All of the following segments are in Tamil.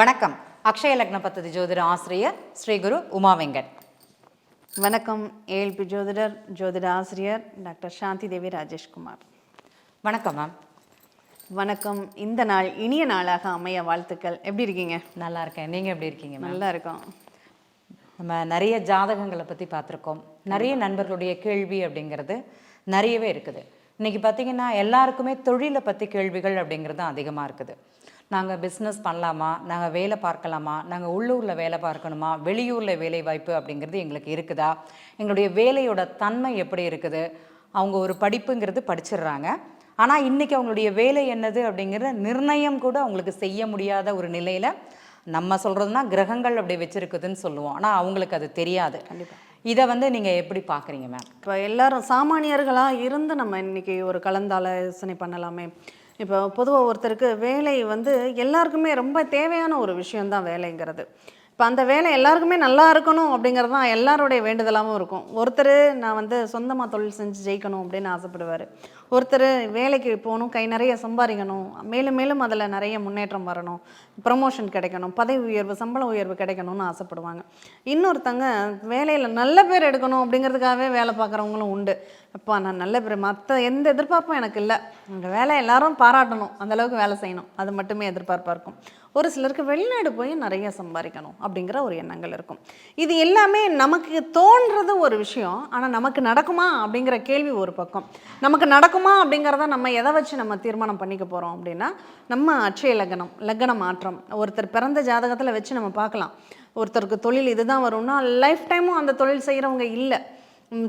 வணக்கம். அக்ஷய லக்ன பத்ததி ஜோதிட ஆசிரியர் ஸ்ரீ குரு உமா வெங்கட். வணக்கம். ஏஎல்பி ஜோதிடர் ஜோதிட ஆசிரியர் டாக்டர் சாந்தி தேவி ராஜேஷ்குமார். வணக்கம் மேம். வணக்கம். இந்த நாள் இனிய நாளாக அமைய வாழ்த்துக்கள். எப்படி இருக்கீங்க? நல்லா இருக்கேன். நீங்கள் எப்படி இருக்கீங்க நல்லா இருக்கோம். நம்ம நிறைய ஜாதகங்களை பற்றி பார்த்துருக்கோம். நிறைய நண்பர்களுடைய கேள்வி அப்படிங்கிறது நிறையவே இருக்குது. இன்னைக்கு பார்த்தீங்கன்னா எல்லாருக்குமே தொழிலை பற்றி கேள்விகள் அப்படிங்கிறது அதிகமாக இருக்குது. நாங்கள் பிஸ்னஸ் பண்ணலாமா? நாங்கள் வேலை பார்க்கலாமா? நாங்கள் உள்ளூரில் வேலை பார்க்கணுமா? வெளியூரில் வேலை வாய்ப்பு அப்படிங்கிறது எங்களுக்கு இருக்குதா? எங்களுடைய வேலையோட தன்மை எப்படி இருக்குது? அவங்க ஒரு படிப்புங்கிறது படிச்சிடுறாங்க. ஆனால் இன்றைக்கி அவங்களுடைய வேலை என்னது அப்படிங்கிற நிர்ணயம் கூட அவங்களுக்கு செய்ய முடியாத ஒரு நிலையில் நம்ம சொல்கிறதுனா கிரகங்கள் அப்படி வச்சிருக்குதுன்னு சொல்லுவோம். ஆனால் அவங்களுக்கு அது தெரியாது. கண்டிப்பாக இதை வந்து நீங்கள் எப்படி பார்க்குறீங்க மேம் இப்போ எல்லாரும் சாமானியர்களாக இருந்து நம்ம இன்னைக்கு ஒரு கலந்தாலோசனை பண்ணலாமே. இப்போ பொதுவாக ஒருத்தருக்கு வேலை வந்து எல்லாருக்குமே ரொம்ப தேவையான ஒரு விஷயந்தான் வேலைங்கிறது. இப்போ அந்த வேலை எல்லாருக்குமே நல்லா இருக்கணும் அப்படிங்கிறது தான் எல்லாருடைய வேண்டுதலாகவும் இருக்கும். ஒருத்தர் நான் வந்து சொந்தமாக தொழில் செஞ்சு ஜெயிக்கணும் அப்படின்னு ஆசைப்படுவார். ஒருத்தர் வேலைக்கு போகணும் கை நிறைய சம்பாதிக்கணும் மேலும் மேலும் அதில் நிறைய முன்னேற்றம் வரணும் ப்ரமோஷன் கிடைக்கணும் பதவி உயர்வு சம்பள உயர்வு கிடைக்கணும்னு ஆசைப்படுவாங்க. இன்னொருத்தங்க வேலையில் நல்ல பேர் எடுக்கணும் அப்படிங்கிறதுக்காகவே வேலை பார்க்குறவங்களும் உண்டு. அப்பா நான் நல்ல பேர் மற்ற எந்த எதிர்பார்ப்பும் எனக்கு இல்லை. இந்த வேலை எல்லாரும் பாராட்டணும் அந்தளவுக்கு வேலை செய்யணும். அது மட்டுமே எதிர்பார்ப்பாக இருக்கும். ஒரு சிலருக்கு வெளிநாடு போய் நிறைய சம்பாதிக்கணும் அப்படிங்கிற ஒரு எண்ணங்கள் இருக்கும். இது எல்லாமே நமக்கு தோன்றது ஒரு விஷயம் ஆனால் நமக்கு நடக்குமா அப்படிங்கிற கேள்வி ஒரு பக்கம். நமக்கு நடக்கும் அப்படிங்கிறத நம்ம எதை வச்சு நம்ம தீர்மானம் பண்ணிக்க போகிறோம் அப்படின்னா நம்ம அட்சய லக்னம் லக்ன மாற்றம். ஒருத்தர் பிறந்த ஜாதகத்தில் வச்சு நம்ம பார்க்கலாம். ஒருத்தருக்கு தொழில் இதுதான் வரும்னா லைஃப் டைமும் அந்த தொழில் செய்கிறவங்க இல்லை.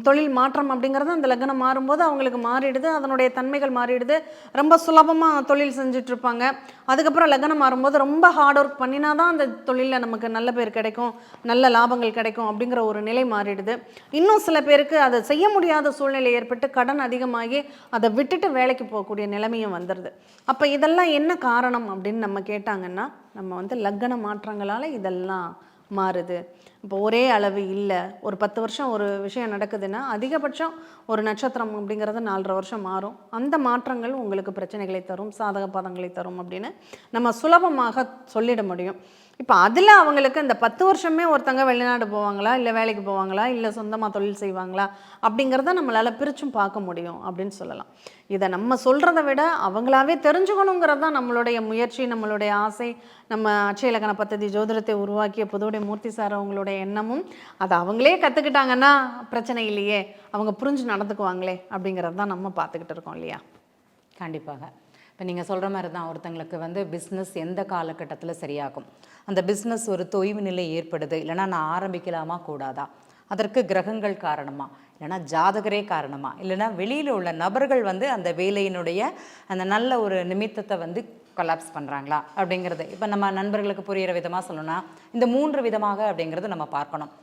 தொழில் மாற்றம் அப்படிங்கிறது அந்த லக்னம் மாறும்போது அவங்களுக்கு மாறிடுது அதனுடைய தன்மைகள் மாறிடுது. ரொம்ப சுலபமாக தொழில் செஞ்சிட்ருப்பாங்க. அதுக்கப்புறம் லக்னம் மாறும்போது ரொம்ப ஹார்ட் ஒர்க் பண்ணினா தான் அந்த தொழிலில் நமக்கு நல்ல பேர் கிடைக்கும் நல்ல லாபங்கள் கிடைக்கும் அப்படிங்கிற ஒரு நிலை மாறிடுது. இன்னும் சில பேருக்கு அதை செய்ய முடியாத சூழ்நிலை ஏற்பட்டு கடன் அதிகமாகி அதை விட்டுட்டு வேலைக்கு போகக்கூடிய நிலைமையும் வந்துடுது அப்போ இதெல்லாம் என்ன காரணம் அப்படின்னு நம்ம கேட்டாங்கன்னா நம்ம வந்து லக்ன மாற்றங்களால் இதெல்லாம் மாறுது. இப்போ ஒரே அளவு இல்லை. ஒரு பத்து வருஷம் ஒரு விஷயம் நடக்குதுன்னா அதிகபட்சம் ஒரு நட்சத்திரம் அப்படிங்கிறது நாலரை வருஷம் மாறும். அந்த மாற்றங்கள் உங்களுக்கு பிரச்சனைகளை தரும் சாதக பாதங்களை தரும் அப்படின்னு நம்ம சுலபமாக சொல்லிட முடியும். இப்போ அதில் அவங்களுக்கு இந்த பத்து வருஷமே ஒருத்தங்க வெளிநாடு போவாங்களா? இல்லை வேலைக்கு போவாங்களா? இல்லை சொந்தமாக தொழில் செய்வாங்களா? அப்படிங்கிறத நம்மளால் பிரிச்சும் பார்க்க முடியும் அப்படின்னு சொல்லலாம். இதை நம்ம சொல்கிறத விட அவங்களாவே தெரிஞ்சுக்கணுங்கிறது தான் நம்மளுடைய முயற்சி நம்மளுடைய ஆசை. நம்ம அட்சயலக்கண பத்ததி ஜோதிடத்தை உருவாக்கிய புதுவுடைய மூர்த்தி சார் அவங்களுடைய எண்ணமும் அதை அவங்களே கற்றுக்கிட்டாங்கன்னா பிரச்சனை இல்லையே. அவங்க புரிஞ்சு நடந்துக்குவாங்களே அப்படிங்கிறது தான் நம்ம பார்த்துக்கிட்டு இருக்கோம் இல்லையா? கண்டிப்பாக. இப்போ நீங்கள் சொல்கிற மாதிரி தான் ஒருத்தங்களுக்கு வந்து பிஸ்னஸ் எந்த காலகட்டத்தில் சரியாகும். அந்த பிஸ்னஸ் ஒரு தொய்வு நிலை ஏற்படுது. இல்லைன்னா நான் ஆரம்பிக்கலாமா? கூடாதா? அதற்கு கிரகங்கள் காரணமா? இல்லைன்னா ஜாதகரே காரணமா? இல்லைன்னா வெளியில் உள்ள நபர்கள் வந்து அந்த வேலையினுடைய அந்த நல்ல ஒரு நிமித்தத்தை வந்து கொலாப்ஸ் பண்ணுறாங்களா அப்படிங்கிறது. இப்போ நம்ம நண்பர்களுக்கு புரியிற விதமாக சொல்லணும்னா இந்த மூன்று விதமாக அப்படிங்கிறது நம்ம பார்க்கணும்.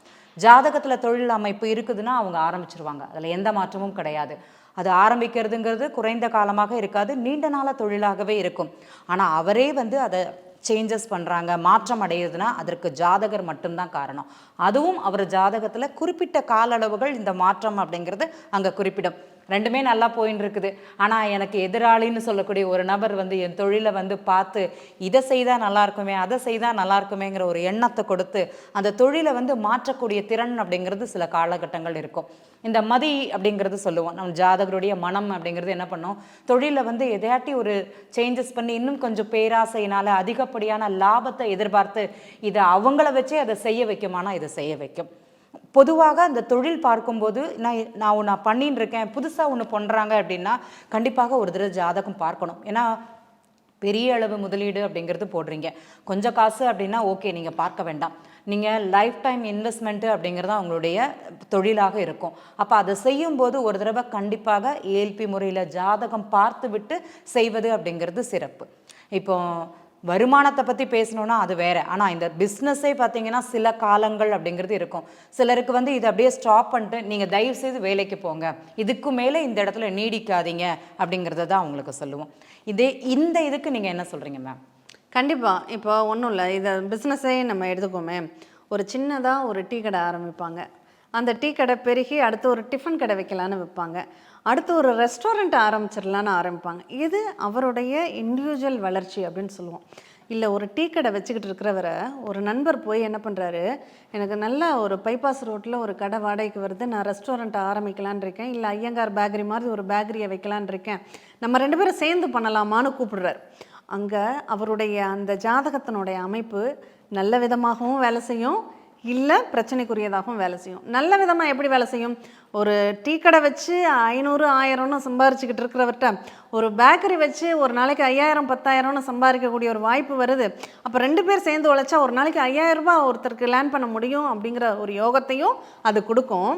ஜாதகத்தில் தொழில் அமைப்பு இருக்குதுன்னா அவங்க ஆரம்பிச்சிருவாங்க. அதில் எந்த மாற்றமும் கிடையாது. அது ஆரம்பிக்கிறதுங்கிறது குறைந்த காலமாக இருக்காது நீண்ட நாள தொழிலாகவே இருக்கும். ஆனால் அவரே வந்து அதை சேஞ்சஸ் பண்ணுறாங்க மாற்றம் அடையுதுன்னா அதற்கு ஜாதகர் மட்டும்தான் காரணம். அதுவும் அவர் ஜாதகத்தில் குறிப்பிட்ட கால அளவுகள் இந்த மாற்றம் அப்படிங்கிறது அங்கே குறிப்பிடும். ரெண்டுமே நல்லா போயின்னு இருக்குது ஆனால் எனக்கு எதிராளின்னு சொல்லக்கூடிய ஒரு நபர் வந்து என் தொழிலை வந்து பார்த்து இதை செய்தால் நல்லா இருக்குமே அதை செய்தால் நல்லா இருக்குமேங்கிற ஒரு எண்ணத்தை கொடுத்து அந்த தொழிலை வந்து மாற்றக்கூடிய திறன் அப்படிங்கிறது சில காலகட்டங்கள் இருக்கும். இந்த மதி அப்படிங்கிறது சொல்லுவோம். நம்ம ஜாதகருடைய மனம் அப்படிங்கிறது என்ன பண்ணும்? தொழிலை வந்து எதையாட்டி ஒரு சேஞ்சஸ் பண்ணி இன்னும் கொஞ்சம் பேராசையினால் அதிகப்படியான லாபத்தை எதிர்பார்த்து இதை அவங்கள வச்சே அதை செய்ய வைக்குமானா இதை செய்ய வைக்கும். பொதுவாக அந்த தொழில் பார்க்கும்போது நான் நான் ஒன்று பண்ணின்னு இருக்கேன் புதுசாக ஒன்று பண்ணுறாங்க அப்படின்னா கண்டிப்பாக ஒரு தடவை ஜாதகம் பார்க்கணும். ஏன்னா பெரிய அளவு முதலீடு அப்படிங்கிறது போடுறீங்க. கொஞ்சம் காசு அப்படின்னா ஓகே நீங்கள் பார்க்க வேண்டாம். நீங்கள் லைஃப் டைம் இன்வெஸ்ட்மெண்ட்டு அப்படிங்கிறது அவங்களுடைய தொழிலாக இருக்கும். அப்போ அதை செய்யும்போது ஒரு தடவை கண்டிப்பாக ஏல்பி முறையில் ஜாதகம் பார்த்து விட்டு செய்வது அப்படிங்கிறது சிறப்பு. இப்போ வருமானத்தை பற்றி பேசணுன்னா அது வேறு. ஆனால் இந்த பிஸ்னஸே பார்த்தீங்கன்னா சில காலங்கள் அப்படிங்கிறது இருக்கும். சிலருக்கு வந்து இதை அப்படியே ஸ்டாப் பண்ணிட்டு நீங்கள் தயவு செய்து வேலைக்கு போங்க. இதுக்கு மேலே இந்த இடத்துல நீடிக்காதீங்க அப்படிங்கிறத தான் அவங்களுக்கு சொல்லுவோம். இதே இந்த இதுக்கு நீங்கள் என்ன சொல்கிறீங்க மேம் கண்டிப்பாக இப்போ ஒன்றும் இல்லை. இதை பிஸ்னஸே நம்ம எடுத்துக்கோமே ஒரு சின்னதாக ஒரு டீ கடை ஆரம்பிப்பாங்க. அந்த டீ கடை பெருகி அடுத்து ஒரு டிஃபன் கடை வைக்கலான்னு வைப்பாங்க. அடுத்து ஒரு ரெஸ்டாரண்ட் ஆரம்பிச்சிடலான்னு ஆரம்பிப்பாங்க. இது அவருடைய இண்டிவிஜுவல் வளர்ச்சி அப்படின்னு சொல்லுவோம். இல்லை ஒரு டீ கடை வச்சுக்கிட்டு இருக்கிறவரை ஒரு நண்பர் போய் என்ன பண்ணுறாரு எனக்கு நல்ல ஒரு பைபாஸ் ரோட்டில் ஒரு கடை வாடகைக்கு வருது. நான் ரெஸ்டாரண்ட் ஆரம்பிக்கலான் இருக்கேன். இல்லை ஐயங்கார் பேக்கரி மாதிரி ஒரு பேக்கரியை வைக்கலான்னு இருக்கேன். நம்ம ரெண்டு பேரும் சேர்ந்து பண்ணலாமான்னு கூப்பிடுறாரு. அங்கே அவருடைய அந்த ஜாதகத்தினுடைய அமைப்பு நல்ல விதமாகவும் வேலை செய்யும். இல்லை பிரச்சனைக்குரியதாகவும் வேலை செய்யும். நல்ல விதமாக எப்படி வேலை செய்யும்? ஒரு டீ கடை வச்சு ஐநூறு ஆயிரம்னு சம்பாரிச்சுக்கிட்டு இருக்கிறவர்கிட்ட ஒரு பேக்கரி வச்சு ஒரு நாளைக்கு ஐயாயிரம் பத்தாயிரம்னு சம்பாதிக்கக்கூடிய ஒரு வாய்ப்பு வருது. அப்போ ரெண்டு பேர் சேர்ந்து உழைச்சா ஒரு நாளைக்கு ஐயாயிரரூபா ஒருத்தருக்கு லேர்ன் பண்ண முடியும் அப்படிங்கிற ஒரு யோகத்தையும் அது கொடுக்கும்.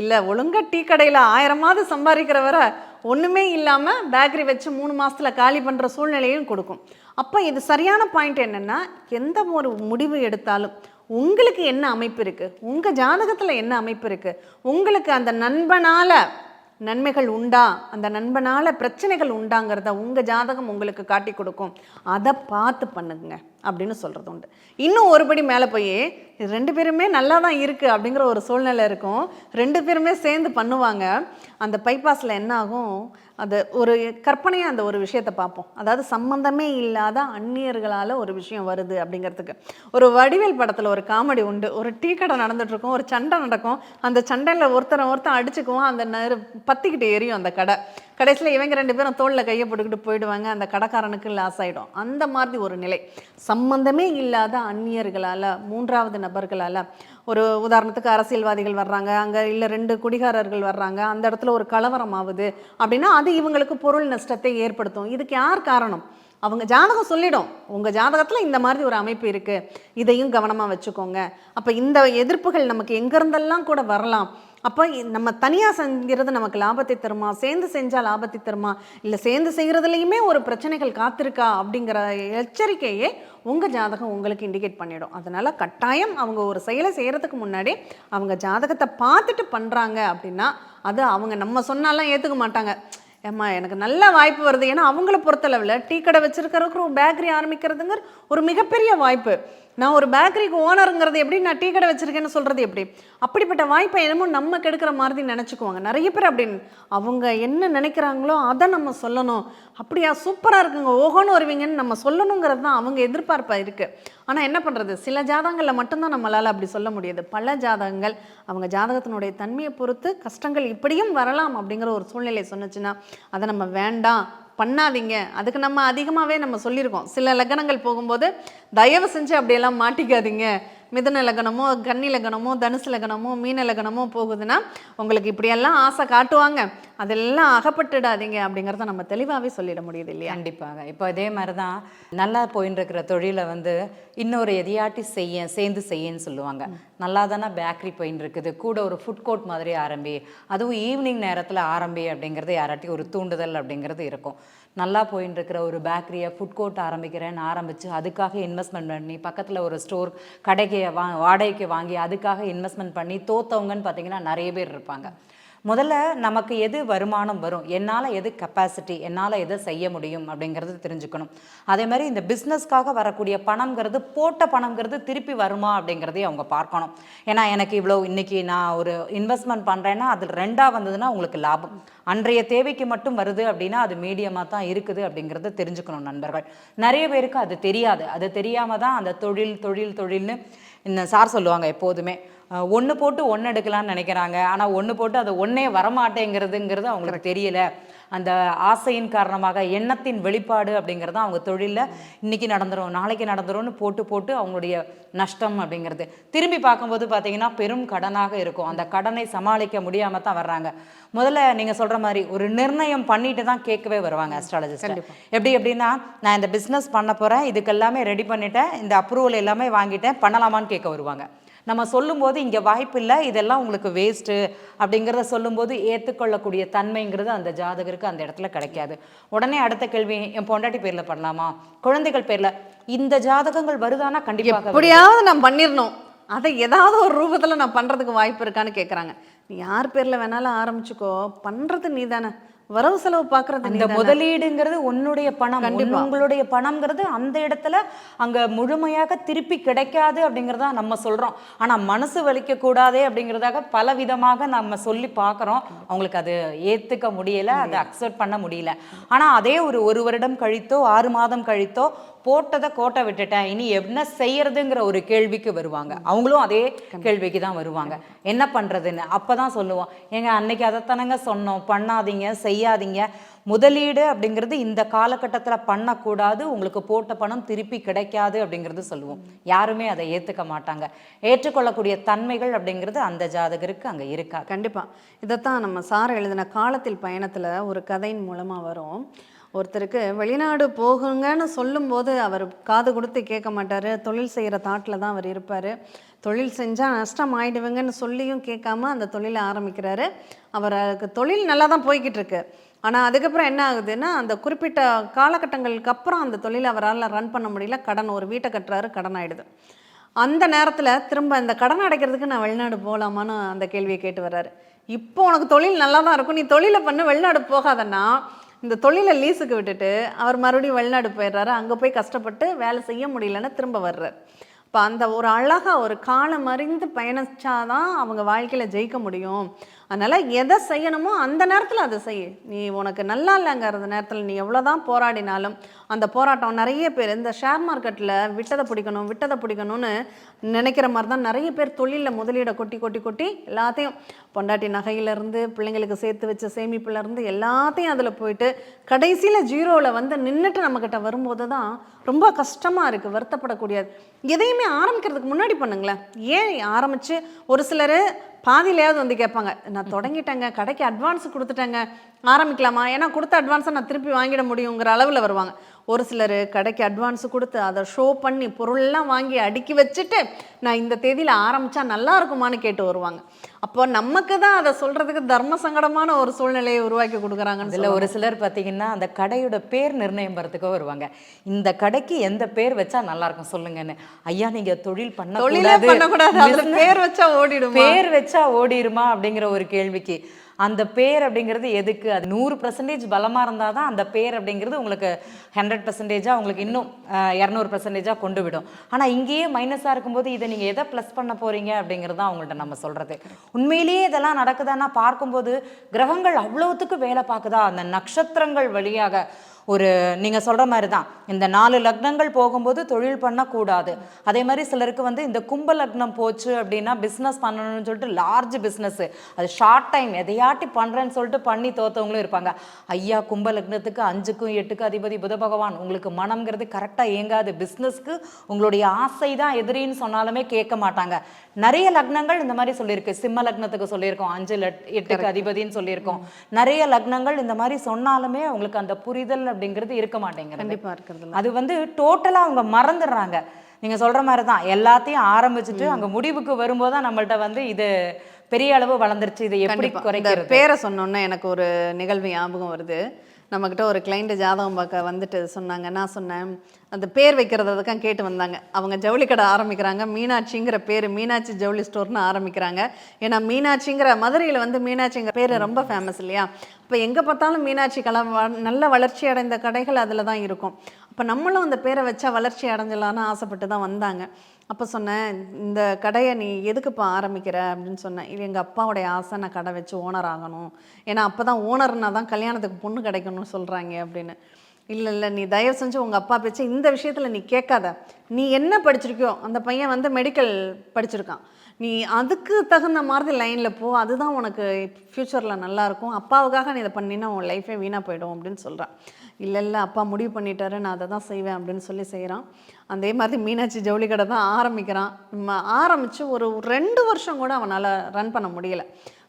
இல்லை ஒழுங்காக டீ கடையில் ஆயிரமாவது சம்பாதிக்கிறவரை ஒன்றுமே இல்லாமல் பேக்கரி வச்சு மூணு மாதத்தில் காலி பண்ணுற சூழ்நிலையும் கொடுக்கும். அப்போ இது சரியான பாயிண்ட் என்னென்னா எந்த ஒரு முடிவு எடுத்தாலும் உங்களுக்கு என்ன அமைப்பு இருக்குது உங்கள் ஜாதகத்தில் என்ன அமைப்பு இருக்குது உங்களுக்கு அந்த நண்பனால் நன்மைகள் உண்டா? அந்த நண்பனால் பிரச்சனைகள் உண்டாங்கிறத உங்கள் ஜாதகம் உங்களுக்கு காட்டி கொடுக்கும். அதை பார்த்து பண்ணுங்க. அப்படின்னு சொல்கிறது உண்டு. இன்னும் ஒருபடி மேலே போய் ரெண்டு பேருமே நல்லா தான் இருக்குது அப்படிங்கிற ஒரு சூழ்நிலை இருக்கும். ரெண்டு பேருமே சேர்ந்து பண்ணுவாங்க. அந்த பைபாஸில் என்ன ஆகும்? அது ஒரு கற்பனையாக அந்த ஒரு விஷயத்தை பார்ப்போம். அதாவது சம்மந்தமே இல்லாத அந்நியர்களால் ஒரு விஷயம் வருது அப்படிங்கிறதுக்கு. ஒரு வடிவேல் படத்தில் ஒரு காமெடி உண்டு. ஒரு டீ கடை நடந்துகிட்ருக்கும் ஒரு சண்டை நடக்கும். அந்த சண்டையில் ஒருத்தரை ஒருத்தன் அடிச்சுக்குவோம் அந்த நெரு பத்திக்கிட்டு எரியும் அந்த கடை. கடைசியில் இவங்க ரெண்டு பேரும் தோளில் கையை போட்டுக்கிட்டு போயிடுவாங்க. அந்த கடைக்காரனுக்கு லாஸ் ஆகிடும் அந்த மாதிரி ஒரு நிலை. சம்பந்தமே இல்லாத அந்நியர்களால் மூன்றாவது நபர்களால் ஒரு உதாரணத்துக்கு அரசியல்வாதிகள் வர்றாங்க. அங்கே இல்லை ரெண்டு குடிகாரர்கள் வர்றாங்க. அந்த இடத்துல ஒரு கலவரம் ஆகுது அப்படின்னா அது இவங்களுக்கு பொருள் நஷ்டத்தை ஏற்படுத்தும். இதுக்கு யார் காரணம்? அவங்க ஜாதகம் சொல்லிடும். உங்கள் ஜாதகத்தில் இந்த மாதிரி ஒரு அமைப்பு இருக்குது இதையும் கவனமாக வச்சுக்கோங்க. அப்போ இந்த எதிர்ப்புகள் நமக்கு எங்கேருந்தெல்லாம் கூட வரலாம். அப்போ நம்ம தனியாக செஞ்சுறது நமக்கு லாபத்தை தருமா? சேர்ந்து செஞ்சால் லாபத்தை தருமா? இல்லை சேர்ந்து செய்கிறதுலையுமே ஒரு பிரச்சனைகள் காத்திருக்கா? அப்படிங்கிற எச்சரிக்கையே உங்கள் ஜாதகம் உங்களுக்கு இண்டிகேட் பண்ணிடும். அதனால் கட்டாயம் அவங்க ஒரு செயலை செய்கிறதுக்கு முன்னாடி அவங்க ஜாதகத்தை பார்த்துட்டு பண்ணுறாங்க அப்படின்னா அது அவங்க நம்ம சொன்னாலாம் ஏற்றுக்க மாட்டாங்க. ஏம்மா எனக்கு நல்ல வாய்ப்பு வருது. ஏன்னா அவங்கள பொறுத்தளவில் டீ கடை வச்சுருக்கிறதுக்கு ஒரு பேக்கரி ஆரம்பிக்கிறதுங்கிற ஒரு மிகப்பெரிய வாய்ப்பு. நான் ஒரு பேக்கரிக்கு ஓனருங்கிறது எப்படி நான் டீ கடை வச்சுருக்கேன்னு சொல்கிறது எப்படி? அப்படிப்பட்ட வாய்ப்பை என்னமோ நம்ம கெடுக்கிற மாதிரி நினச்சிக்குவாங்க. நிறைய பேர் அப்படின்னு அவங்க என்ன நினைக்கிறாங்களோ அதை நம்ம சொல்லணும். அப்படியா சூப்பராக இருக்குங்க. ஓஹோன்னு வருவீங்கன்னு நம்ம சொல்லணுங்கிறது தான் அவங்க எதிர்பார்ப்பாக இருக்குது ஆனால் என்ன பண்ணுறது சில ஜாதகங்களில் மட்டும்தான் நம்மளால் அப்படி சொல்ல முடியாது. பல ஜாதகங்கள் அவங்க ஜாதகத்தினுடைய தன்மையை பொறுத்து கஷ்டங்கள் இப்படியும் வரலாம் அப்படிங்கிற ஒரு சூழ்நிலை சொன்னுச்சுன்னா அதை நம்ம வேண்டாம் பண்ணாதீங்க. அதுக்கு நம்ம அதிகமாகவே நம்ம சொல்லியிருக்கோம். சில லக்னங்கள் போகும்போது தயவு செஞ்சு அப்படியெல்லாம் மாட்டிக்காதீங்க. மிதன லக்னமோ கன்னி லக்னமோ தனுசு லக்னமோ மீன லக்னமோ போகுதுன்னா உங்களுக்கு இப்படியெல்லாம் ஆசை காட்டுவாங்க. அதெல்லாம் அகப்பட்டுடாதீங்க அப்படிங்கிறத நம்ம தெளிவாகவே சொல்லிட முடியுது இல்லையா? கண்டிப்பாக. இப்போ இதே மாதிரி தான் நல்லா போயின்னு இருக்கிற தொழிலை வந்து இன்னொரு எதையாட்டி செய்ய சேர்ந்து செய்யன்னு சொல்லுவாங்க. நல்லா தானே பேக்கரி போயின்னு இருக்குது கூட ஒரு ஃபுட் கோர்ட் மாதிரி ஆரம்பி அதுவும் ஈவினிங் நேரத்தில் ஆரம்பி அப்படிங்கிறது யாராட்டி ஒரு தூண்டுதல் அப்படிங்கிறது இருக்கும். நல்லா போயின்னு இருக்கிற ஒரு பேக்கரியை ஃபுட் கோர்ட் ஆரம்பிக்கிறேன்னு ஆரம்பித்து அதுக்காக இன்வெஸ்ட்மெண்ட் பண்ணி பக்கத்தில் ஒரு ஸ்டோர் கடைக்கு வா வாடகைக்கு வாங்கி அதுக்காக இன்வெஸ்ட்மெண்ட் பண்ணி தோத்தவங்கன்னு பார்த்தீங்கன்னா நிறைய பேர் இருப்பாங்க. முதல்ல நமக்கு எது வருமானம் வரும்? என்னால் எது கெப்பாசிட்டி என்னால் எதை செய்ய முடியும்? அப்படிங்கிறது தெரிஞ்சுக்கணும். அதே மாதிரி இந்த பிஸ்னஸ்க்காக வரக்கூடிய பணம்ங்கிறது போட்ட பணம்ங்கிறது திருப்பி வருமா? அப்படிங்கிறதையும் அவங்க பார்க்கணும். ஏன்னா எனக்கு இவ்வளோ இன்றைக்கி நான் ஒரு இன்வெஸ்ட்மெண்ட் பண்ணுறேன்னா அது ரெண்டாக வந்ததுன்னா உங்களுக்கு லாபம். அன்றைய தேவைக்கு மட்டும் வருது அப்படின்னா அது மீடியமாக தான் இருக்குது அப்படிங்கிறத தெரிஞ்சுக்கணும் நண்பர்கள். நிறைய பேருக்கு அது தெரியாது. அது தெரியாமல் தான் அந்த தொழில் தொழில் தொழில்னு இந்த சார் சொல்லுவாங்க எப்போதுமே ஒன்று போட்டு ஒன்று எடுக்கலாம்னு நினைக்கிறாங்க. ஆனால் ஒன்று போட்டு அது ஒன்றே வரமாட்டேங்கிறதுங்கிறது அவங்களுக்கு தெரியல. அந்த ஆசையின் காரணமாக எண்ணத்தின் வெளிப்பாடு அப்படிங்கிறது அவங்க தொழிலில் இன்னைக்கு நடந்துரும் நாளைக்கு நடந்துரும்னு போட்டு போட்டு அவங்களுடைய நஷ்டம் அப்படிங்கிறது. திரும்பி பார்க்கும்போது பார்த்தீங்கன்னா பெரும் கடனாக இருக்கும். அந்த கடனை சமாளிக்க முடியாமல் தான் வர்றாங்க. முதல்ல நீங்கள் சொல்கிற மாதிரி ஒரு நிர்ணயம் பண்ணிட்டு தான் கேட்கவே வருவாங்க அஸ்ட்ராலஜிஸ்ட் எப்படி எப்படின்னா நான் இந்த பிஸ்னஸ் பண்ண போகிறேன் இதுக்கு எல்லாமே ரெடி பண்ணிட்டேன் இந்த அப்ரூவல் எல்லாமே வாங்கிட்டேன் பண்ணலாமான்னு கேட்க வருவாங்க. நம்ம சொல்லும்போது இங்கே வாய்ப்பு இல்லை இதெல்லாம் உங்களுக்கு வேஸ்ட்டு அப்படிங்கிறத சொல்லும்போது ஏற்றுக்கொள்ளக்கூடிய தன்மைங்கிறது அந்த ஜாதகருக்கு அந்த இடத்துல கிடைக்காது. உடனே அடுத்த கேள்வி என் பொண்டாட்டி பேரில் பண்ணலாமா? குழந்தைகள் பேரில். இந்த ஜாதகங்கள் வருதானா? கண்டிப்பாக எப்படியாவது நான் பண்ணிடணும். அதை ஏதாவது ஒரு ரூபத்தில் நான் பண்ணுறதுக்கு வாய்ப்பு இருக்கான்னு கேட்குறாங்க நீ யார் பேரில் வேணாலும் ஆரம்பிச்சுக்கோ. பண்ணுறது நீ தானே வரவு செலவு பார்க்குறது நீ அந்த முதலீடுங்கிறது உன்னுடைய பணம். உங்களுடைய பணம்ங்கிறது அந்த இடத்துல அங்க முழுமையாக திருப்பி கிடைக்காது அப்படிங்கிறதா நம்ம சொல்றோம். ஆனா மனசு வலிக்க கூடாதே அப்படிங்கிறதாக பல விதமாக நம்ம சொல்லி பார்க்குறோம். அவங்களுக்கு அது ஏத்துக்க முடியல அதை அக்செப்ட் பண்ண முடியல. ஆனா அதே ஒரு ஒரு வருடம் கழித்தோ ஆறு மாதம் கழித்தோ போட்டதை கோட்டை விட்டுட்டேன். இனி என்ன செய்யறதுங்கிற ஒரு கேள்விக்கு வருவாங்க. அவங்களும் அதே கேள்விக்கு தான் வருவாங்க. என்ன பண்றதுன்னு அப்பதான் சொல்லுவோம். ஏங்க அன்னைக்கு அதைத்தானங்க சொன்னோம். பண்ணாதீங்க செய்யாதீங்க. முதலீடு அப்படிங்கிறது இந்த காலகட்டத்தில் பண்ணக்கூடாது. உங்களுக்கு போட்ட பணம் திருப்பி கிடைக்காது அப்படிங்கிறது சொல்லுவோம். யாருமே அதை ஏற்றுக்க மாட்டாங்க. ஏற்றுக்கொள்ளக்கூடிய தன்மைகள் அப்படிங்கிறது அந்த ஜாதகருக்கு அங்கே இருக்கா? கண்டிப்பாக இதைத்தான் நம்ம சார் எழுதின காலத்தில் பயணத்தில் ஒரு கதையின் மூலமாக வரும். ஒருத்தருக்கு வெளிநாடு போகுங்கன்னு சொல்லும்போது அவர் காது கொடுத்து கேட்க மாட்டார். தொழில் செய்கிற தாட்டில் தான் அவர் இருப்பார். தொழில் செஞ்சால் நஷ்டம் ஆயிடுவீங்கன்னு சொல்லியும் கேட்காம அந்த தொழிலை ஆரம்பிக்கிறாரு. அவருக்கு தொழில் நல்லா தான் போய்கிட்டு இருக்கு. ஆனால் அதுக்கப்புறம் என்ன ஆகுதுன்னா அந்த குறிப்பிட்ட காலகட்டங்களுக்கு அப்புறம் அந்த தொழிலை அவரால் ரன் பண்ண முடியல. கடன் ஒரு வீட்டை கட்டுறாரு கடன் ஆகிடுது அந்த நேரத்தில் திரும்ப அந்த கடன் அடைக்கிறதுக்கு நான் வெளிநாடு போகலாமான்னு அந்த கேள்வியை கேட்டு வர்றாரு. இப்போ உனக்கு தொழில் நல்லா தான் இருக்கும். நீ தொழிலை பண்ண வெளிநாடு போகாதன்னா இந்த தொழிலை லீஸுக்கு விட்டுட்டு அவர் மறுபடியும் வெளிநாடு போயிடுறாரு. அங்கே போய் கஷ்டப்பட்டு வேலை செய்ய முடியலன்னு திரும்ப வர்றார். இப்போ அந்த ஒரு அழகாக ஒரு காலம் அறிந்து பயணிச்சாதான் அவங்க வாழ்க்கையில் ஜெயிக்க முடியும். அதனால் எதை செய்யணுமோ அந்த நேரத்தில் அதை செய். நீ உனக்கு நல்லா இல்லைங்கிறது நேரத்தில் நீ எவ்வளோ தான் போராடினாலும் அந்த போராட்டம் நிறைய பேர் இந்த ஷேர் மார்க்கெட்டில் விட்டதை பிடிக்கணும் விட்டதை பிடிக்கணும்னு நினைக்கிற மாதிரி தான் நிறைய பேர் தொழிலில் முதலீடை கொட்டி கொட்டி கொட்டி எல்லாத்தையும் பொண்டாட்டி நகையிலேருந்து பிள்ளைங்களுக்கு சேர்த்து வச்ச சேமிப்புலேருந்து எல்லாத்தையும் அதில் போயிட்டு கடைசியில் ஜீரோவில் வந்து நின்றுட்டு நம்மக்கிட்ட வரும்போது தான் ரொம்ப கஷ்டமாக இருக்குது வருத்தப்படக்கூடியது. எதையுமே ஆரம்பிக்கிறதுக்கு முன்னாடி பண்ணுங்களேன். ஏன் ஆரம்பித்து ஒரு சிலர் பாதியிலையாவது வந்து கேட்பாங்க நான் தொடங்கிட்டேங்க கடைக்கு அட்வான்ஸ் கொடுத்துட்டேங்க ஆரம்பிக்கலாமா? ஏன்னா கொடுத்த அட்வான்ஸை நான் திருப்பி வாங்கிட முடியுங்கிற அளவில் வருவாங்க. ஒரு சிலர் கடைக்கு அட்வான்ஸ் கொடுத்து அதை ஷோ பண்ணி பொருள்லாம் வாங்கி அடுக்கி வச்சுட்டு நான் இந்த தேதியில் ஆரம்பித்தா நல்லா இருக்குமான்னு கேட்டு வருவாங்க. அப்போ நமக்கு தான் அதை சொல்கிறதுக்கு தர்ம சங்கடமான ஒரு சூழ்நிலையை உருவாக்கி கொடுக்குறாங்கன்னு இதில் ஒரு சிலர் பார்த்தீங்கன்னா அந்த கடையோட பேர் நிர்ணயம் பண்ணுறதுக்கோ வருவாங்க. இந்த கடைக்கு எந்த பேர் வச்சா நல்லா இருக்கும் சொல்லுங்கன்னு. ஐயா நீங்க தொழில் பண்ண தொழிலே பண்ணக்கூடாது அதில் பேர் வச்சா ஓடிடும்? பேர் வச்சா ஓடிருமா அப்படிங்கிற ஒரு கேள்விக்கு அந்த பேர் அப்படிங்கிறது எதுக்கு? அது நூறு பர்சன்டேஜ் பலமாக இருந்தால் தான் அந்த பேர் அப்படிங்கிறது உங்களுக்கு ஹண்ட்ரட் பர்சன்டேஜாக உங்களுக்கு இன்னும் இரநூறு பர்சன்டேஜாக கொண்டு விடும். ஆனால் இங்கேயே மைனஸாக இருக்கும்போது இதை நீங்கள் எதை ப்ளஸ் பண்ண போகிறீங்க அப்படிங்கிறது தான் அவங்கள்ட்ட நம்ம சொல்கிறது உண்மையிலேயே இதெல்லாம் நடக்குதான்னா பார்க்கும்போது கிரகங்கள் அவ்வளோத்துக்கு வேலை பார்க்குதா? அந்த நட்சத்திரங்கள் வழியாக ஒரு நீங்கள் சொல்கிற மாதிரி தான் இந்த நாலு லக்னங்கள் போகும்போது தொழில் பண்ணக்கூடாது. அதே மாதிரி சிலருக்கு வந்து இந்த கும்ப லக்னம் போச்சு அப்படின்னா பிஸ்னஸ் பண்ணணும்னு சொல்லிட்டு லார்ஜ் பிஸ்னஸ் அது ஷார்ட் டைம் எதையாட்டி பண்ணுறேன்னு சொல்லிட்டு பண்ணி தோத்தவங்களும் இருப்பாங்க. ஐயா கும்ப லக்னத்துக்கு அஞ்சுக்கும் எட்டுக்கும் அதிபதி புத பகவான் உங்களுக்கு மனம்ங்கிறது கரெக்டாக இயங்காது. பிஸ்னஸ்க்கு உங்களுடைய ஆசை தான் எதிரின்னு சொன்னாலுமே கேட்க மாட்டாங்க. நிறைய லக்னங்கள் இந்த மாதிரி சொல்லியிருக்கு. சிம்ம லக்னத்துக்கு சொல்லியிருக்கோம். அஞ்சு லட் எட்டுக்கு அதிபதின்னு சொல்லியிருக்கோம். நிறைய லக்னங்கள் இந்த மாதிரி சொன்னாலுமே அவங்களுக்கு அந்த புரிதல் அப்படிங்கிறது இருக்க மாட்டேங்கிறது. கண்டிப்பாக இருக்கிறதுல. அது வந்து டோட்டலா அவங்க மறந்துடுறாங்க. நீங்க சொல்ற மாதிரி தான் எல்லாத்தையும் ஆரம்பிச்சுட்டு அங்க முடிவுக்கு வரும்போது தான் நம்மள்ட்ட வந்து இது பெரிய அளவு வளர்ந்துருச்சு இதை எப்படி குறைக்கிறது? பேரை சொன்னோன்னே எனக்கு ஒரு நிகழ்வு ஞாபகம் வருது. நம்மக்கிட்ட ஒரு கிளைண்ட்டு ஜாதகம் பார்க்க வந்துட்டு சொன்னாங்க. நான் சொன்னேன் அந்த பேர் வைக்கிறதுக்காக கேட்டு வந்தாங்க. அவங்க ஜவுளி கடை ஆரம்பிக்கிறாங்க. மீனாட்சிங்கிற பேர் மீனாட்சி ஜவுளி ஸ்டோர்னு ஆரம்பிக்கிறாங்க. ஏன்னா மீனாட்சிங்கிற மதுரையில் வந்து மீனாட்சிங்கிற பேர் ரொம்ப ஃபேமஸ் இல்லையா? இப்போ எங்கே பார்த்தாலும் மீனாட்சி கலை வ- நல்ல வளர்ச்சி அடைந்த கடைகள் அதில் தான் இருக்கும். அப்போ நம்மளும் அந்த பேரை வச்சா வளர்ச்சி அடைஞ்சலான்னு ஆசைப்பட்டு தான் வந்தாங்க. அப்போ சொன்னேன் இந்த கடையை நீ எதுக்குப்பா ஆரம்பிக்கிற அப்படின்னு சொன்னேன். இது எங்கள் அப்பாவுடைய ஆசை நான் கடை வச்சு ஓனர் ஆகணும். ஏன்னா அப்போ தான் ஓனர்னா தான் கல்யாணத்துக்கு பொண்ணு கிடைக்கணும்னு சொல்கிறாங்க அப்படின்னு. இல்லை இல்லை நீ தயவு செஞ்சு உங்கள் அப்பா பேச்சு இந்த விஷயத்தில் நீ கேட்காத. நீ என்ன படிச்சிருக்கியோ அந்த பையன் வந்து மெடிக்கல் படிச்சிருக்கான். நீ அதுக்கு தகுந்த மாதிரி லைனில் போ அதுதான் உனக்கு ஃப்யூச்சரில் நல்லாயிருக்கும் அப்பாவுக்காக நீ இதை பண்ணினா உன் லைஃபே வீணாக போயிடும் அப்படின்னு சொல்கிறான் இல்லை இல்லை அப்பா முடிவு பண்ணிட்டாரு நான் அதை தான் செய்வேன் அப்படின்னு சொல்லி செய்கிறான் அதே மாதிரி மீனாட்சி ஜவுளி கடை தான் ஆரம்பிக்கிறான். ஆரம்பித்து ஒரு ரெண்டு வருஷம் கூட அவனால் ரன் பண்ண முடியலை.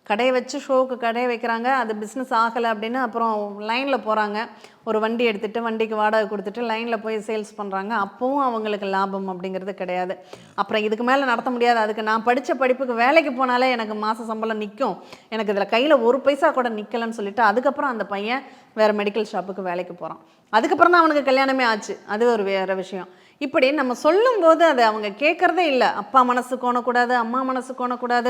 கடையை வச்சு ஷோவுக்கு கடையை வைக்கிறாங்க. அது பிஸ்னஸ் ஆகலை அப்படின்னு அப்புறம் லைனில் போகிறாங்க ஒரு வண்டி எடுத்துகிட்டு வண்டிக்கு வாடகை கொடுத்துட்டு லைனில் போய் சேல்ஸ் பண்ணுறாங்க அப்போவும் அவங்களுக்கு லாபம் அப்படிங்கிறது கிடையாது. அப்புறம் இதுக்கு மேலே நடத்த முடியாது. அதுக்கு நான் படித்த படிப்புக்கு வேலைக்கு போனாலே எனக்கு மாத சம்பளம் நிற்கும் எனக்கு இதில் கையில் ஒரு பைசா கூட நிற்கலன்னு சொல்லிட்டு அதுக்கப்புறம் அந்த பையன் வேறு மெடிக்கல் ஷாப்புக்கு வேலைக்கு போகிறான் அதுக்கப்புறம் தான் அவனுக்கு கல்யாணமே ஆச்சு. அது ஒரு வேறு விஷயம். இப்படி நம்ம சொல்லும்போது அது அவங்க கேட்குறதே இல்லை. அப்பா மனசு கோணக்கூடாது அம்மா மனசு கோணக்கூடாது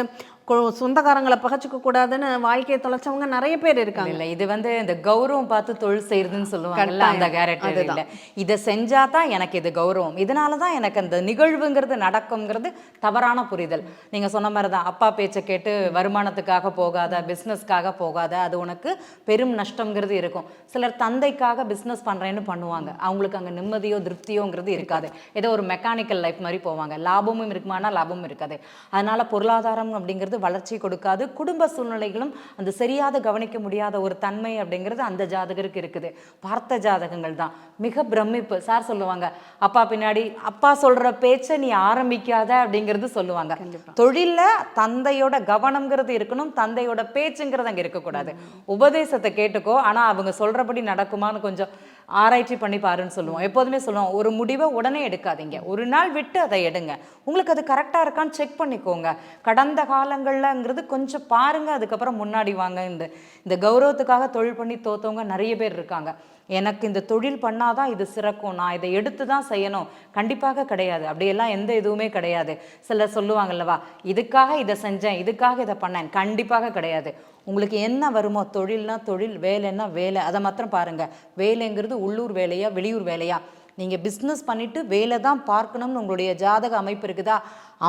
சொந்தக்காரங்களை பகச்சிக்க கூடாதுன்னு வாழ்க்கையை தொலைச்சவங்க நிறைய பேர் இருக்காங்க. இல்ல இது வந்து இந்த கௌரவம் பார்த்து தொழில் செய்யறதுன்னு சொல்லுவாங்கல்ல. அந்த கேரக்டர் இல்ல. இதை செஞ்சா தான் எனக்கு இது கௌரவம். இதனால தான் எனக்கு அந்த நிகழ்வுங்கிறது நடக்குங்கிறது தவறான புரிதல். நீங்க சொன்ன மாதிரி தான் அப்பா பேச்சை கேட்டு வருமானத்துக்காக போகாத பிஸ்னஸ்க்காக போகாத அது உனக்கு பெரும் நஷ்டம்ங்கிறது இருக்கும். சிலர் தந்தைக்காக பிஸ்னஸ் பண்றேன்னு பண்ணுவாங்க. அவங்களுக்கு அங்க நிம்மதியோ திருப்தியோங்கிறது இருக்காது. ஏதோ ஒரு மெக்கானிக்கல் லைஃப் மாதிரி போவாங்க. லாபமும் இருக்குமானா லாபமும் இருக்காது. அதனால பொருளாதாரம் அப்படிங்கிறது வளர்ச்சி கொடுக்காது. குடும்ப சூழ்நிலைகளும் அந்த சரியாக கவனிக்க முடியாத ஒரு தன்மை அப்படிங்கிறது அந்த ஜாதகருக்கு இருக்குது. பார்த்த ஜாதகங்கள் தான். மிக பிரமிப்பு. சார் சொல்லுவாங்க அப்பா பின்னாடி அப்பா சொல்ற பேச்சை நீ ஆரம்பிக்காத அப்படிங்கிறது சொல்லுவாங்க. தொழில்ல தந்தையோட கவனம்ங்கிறது இருக்கணும். தந்தையோட பேச்சுங்கிறது அங்க இருக்கக்கூடாது. உபதேசத்தை கேட்டுக்கோ. ஆனா அவங்க சொல்றபடி நடக்குமான்னு கொஞ்சம் ஆராய்ச்சி பண்ணி பாருன்னு சொல்லுவோம். எப்போதுமே சொல்லுவோம் ஒரு முடிவை உடனே எடுக்காதீங்க. ஒரு நாள் விட்டு அதை எடுங்க. உங்களுக்கு அது கரெக்டாக இருக்கான்னு செக் பண்ணிக்கோங்க. கடந்த காலங்கள்லங்கிறது கொஞ்சம் பாருங்க அதுக்கப்புறம் முன்னாடி வாங்க. இந்த இந்த கௌரவத்துக்காக தொழில் பண்ணி தோத்தவங்க நிறைய பேர் இருக்காங்க. எனக்கு இந்த தொழில் பண்ணாதான் இது சிறக்கும் நான் இதை எடுத்து தான் செய்யணும். கண்டிப்பாக கிடையாது. அப்படியெல்லாம் எந்த இதுவுமே கிடையாது. சிலர் சொல்லுவாங்கல்லவா இதுக்காக இதை செஞ்சேன் இதுக்காக இதை பண்ணேன். கண்டிப்பாக கிடையாது. உங்களுக்கு என்ன வருமோ தொழில்னா தொழில் வேலைன்னா வேலை. அதை மாத்திரம் பாருங்கள் வேலைங்கிறது உள்ளூர் வேலையா வெளியூர் வேலையா? நீங்கள் பிஸ்னஸ் பண்ணிவிட்டு வேலை தான் பார்க்கணும்னு உங்களுடைய ஜாதக அமைப்பு இருக்குதா?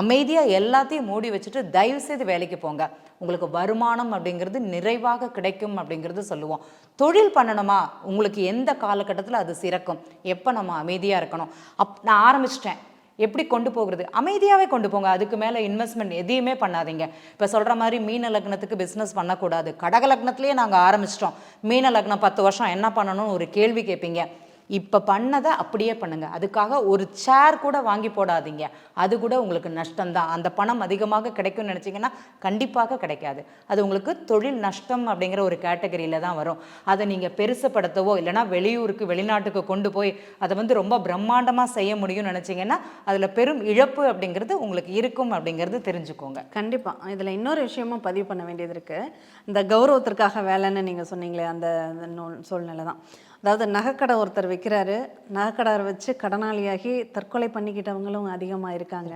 அமைதியாக எல்லாத்தையும் மூடி வச்சுட்டு தயவு செய்து வேலைக்கு போங்க. உங்களுக்கு வருமானம் அப்படிங்கிறது நிறைவாக கிடைக்கும் அப்படிங்கிறது சொல்லுவோம். தொழில் பண்ணணுமா? உங்களுக்கு எந்த காலகட்டத்தில் அது சிறக்கும்? எப்போ நம்ம அமைதியாக இருக்கணும்? அப் நான் ஆரம்பிச்சிட்டேன். எப்படி கொண்டு போகிறது? அமைதியாகவே கொண்டு போங்க. அதுக்கு மேலே இன்வெஸ்ட்மெண்ட் எதையுமே பண்ணாதீங்க. இப்போ சொல்கிற மாதிரி மீன லக்னத்துக்கு பிஸ்னஸ் பண்ணக்கூடாது. கடக லக்னத்துலேயே நாங்கள் ஆரம்பிச்சிட்டோம். மீன லக்னம் பத்து வருஷம் என்ன பண்ணணும்னு ஒரு கேள்வி கேட்பீங்க. இப்போ பண்ணதை அப்படியே பண்ணுங்கள் அதுக்காக ஒரு சேர் கூட வாங்கி போடாதீங்க. அது கூட உங்களுக்கு நஷ்டம்தான். அந்த பணம் அதிகமாக கிடைக்கும்னு நினச்சிங்கன்னா கண்டிப்பாக கிடைக்காது. அது உங்களுக்கு தொழில் நஷ்டம் அப்படிங்கிற ஒரு கேட்டகரியில் தான் வரும். அதை நீங்கள் பெருசுப்படுத்தவோ இல்லைனா வெளியூருக்கு வெளிநாட்டுக்கு கொண்டு போய் அதை வந்து ரொம்ப பிரம்மாண்டமாக செய்ய முடியும்னு நினச்சிங்கன்னா அதில் பெரும் இழப்பு அப்படிங்கிறது உங்களுக்கு இருக்கும் அப்படிங்கிறது தெரிஞ்சுக்கோங்க. கண்டிப்பாக இதில் இன்னொரு விஷயமும் பதிவு பண்ண வேண்டியது இருக்குது இந்த கௌரவத்திற்காக வேலைன்னு நீங்கள் சொன்னீங்களே அந்த அந்த நூல்- சூழ்நிலை தான் அதாவது நகைக்கடை ஒருத்தர் வைக்கிறாரு. நகைக்கடை வச்சு கடனாளியாகி தற்கொலை பண்ணிக்கிட்டவங்களும் அதிகமாக இருக்காங்க.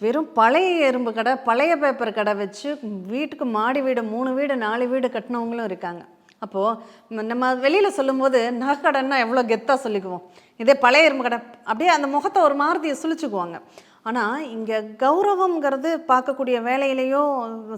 வெறும் பழைய எறும்பு கடை பழைய பேப்பர் கடை வச்சு வீட்டுக்கு மாடி வீடு மூணு வீடு நாலு வீடு கட்டினவங்களும் இருக்காங்க. அப்போது நம்ம வெளியில் சொல்லும்போது நகைக்கடைன்னா எவ்வளோ கெத்தாக சொல்லிக்குவோம். இதே பழைய எறும்பு கடை. அப்படியே அந்த முகத்தை ஒரு மாறுதியை சுழிச்சுக்குவாங்க. ஆனால் இங்கே கௌரவம்ங்கிறது பார்க்கக்கூடிய வேலையிலையோ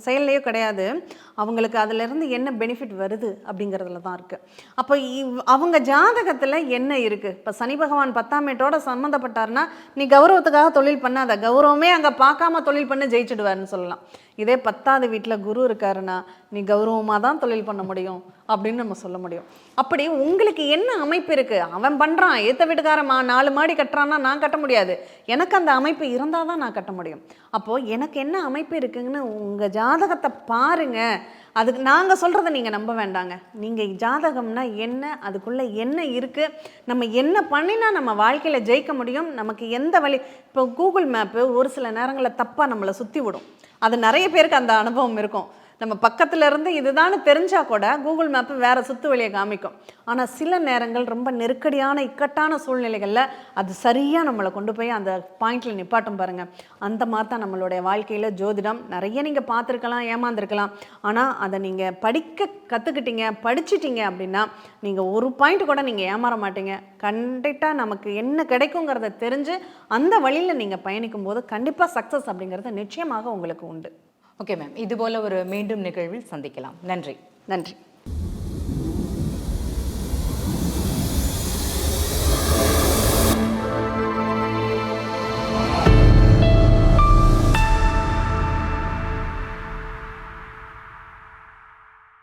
செயல்லையோ கிடையாது. அவங்களுக்கு அதிலிருந்து என்ன பெனிஃபிட் வருது அப்படிங்கிறதுல தான் இருக்குது அப்போ இவ்- அவங்க ஜாதகத்தில் என்ன இருக்குது இப்போ சனி பகவான் பத்தாம் வீட்டோட சம்மந்தப்பட்டாருன்னா நீ கௌரவத்துக்காக தொழில் பண்ணாத. கௌரவமே அங்கே பார்க்காம தொழில் பண்ணி ஜெயிச்சிடுவார்னு சொல்லலாம். இதே பத்தாவது வீட்டில் குரு இருக்காருன்னா நீ கௌரவமாக தான் தொழில் பண்ண முடியும் அப்படின்னு நம்ம சொல்ல முடியும். அப்படி உங்களுக்கு என்ன அமைப்பு இருக்குது அவன் பண்ணுறான் ஏற்ற வீட்டுக்காரன் நாலு மாடி கட்டுறான்னா நான் கட்ட முடியாது. எனக்கு அந்த அமைப்பு இருந்தால் தான் நான் கட்ட முடியும். அப்போது எனக்கு என்ன அமைப்பு இருக்குங்கன்னு உங்கள் ஜாதகத்தை பாருங்கள் அதுக்கு நாங்கள் சொல்கிறத நீங்கள் நம்ப வேண்டாங்க. நீங்கள் ஜாதகம்னா என்ன? அதுக்குள்ளே என்ன இருக்குது நம்ம என்ன பண்ணினா நம்ம வாழ்க்கையில் ஜெயிக்க முடியும்? நமக்கு எந்த வழி? இப்போ கூகுள் மேப்பு ஒரு சில நேரங்களில் தப்பாக நம்மளை சுற்றி விடும். அது நிறைய பேருக்கு அந்த அனுபவம் இருக்கும். நம்ம பக்கத்துல இருந்து இதுதான் தெரிஞ்சா கூட கூகுள் மேப்பு வேற சுத்து வழியை காமிக்கும். ஆனால் சில நேரங்கள் ரொம்ப நெருக்கடியான இக்கட்டான சூழ்நிலைகளில் அது சரியாக நம்மளை கொண்டு போய் அந்த பாயிண்ட்ல நிப்பாட்டும் பாருங்க. அந்த மாதிரி தான் நம்மளுடைய வாழ்க்கையில் ஜோதிடம். நிறைய நீங்கள் பார்த்துருக்கலாம் ஏமாந்துருக்கலாம். ஆனால் அதை நீங்கள் படிக்க கற்றுக்கிட்டீங்க படிச்சிட்டீங்க அப்படின்னா நீங்கள் ஒரு பாயிண்ட் கூட நீங்கள் ஏமாற மாட்டீங்க. கண்டிப்பாக நமக்கு என்ன கிடைக்குங்கிறத தெரிஞ்சு அந்த வழியில் நீங்கள் பயணிக்கும் போது கண்டிப்பாக சக்ஸஸ் அப்படிங்கிறது நிச்சயமாக உங்களுக்கு உண்டு. ஓகே மேம் இது போல ஒரு மீண்டும் நிகழ்வில் சந்திக்கலாம். நன்றி. நன்றி.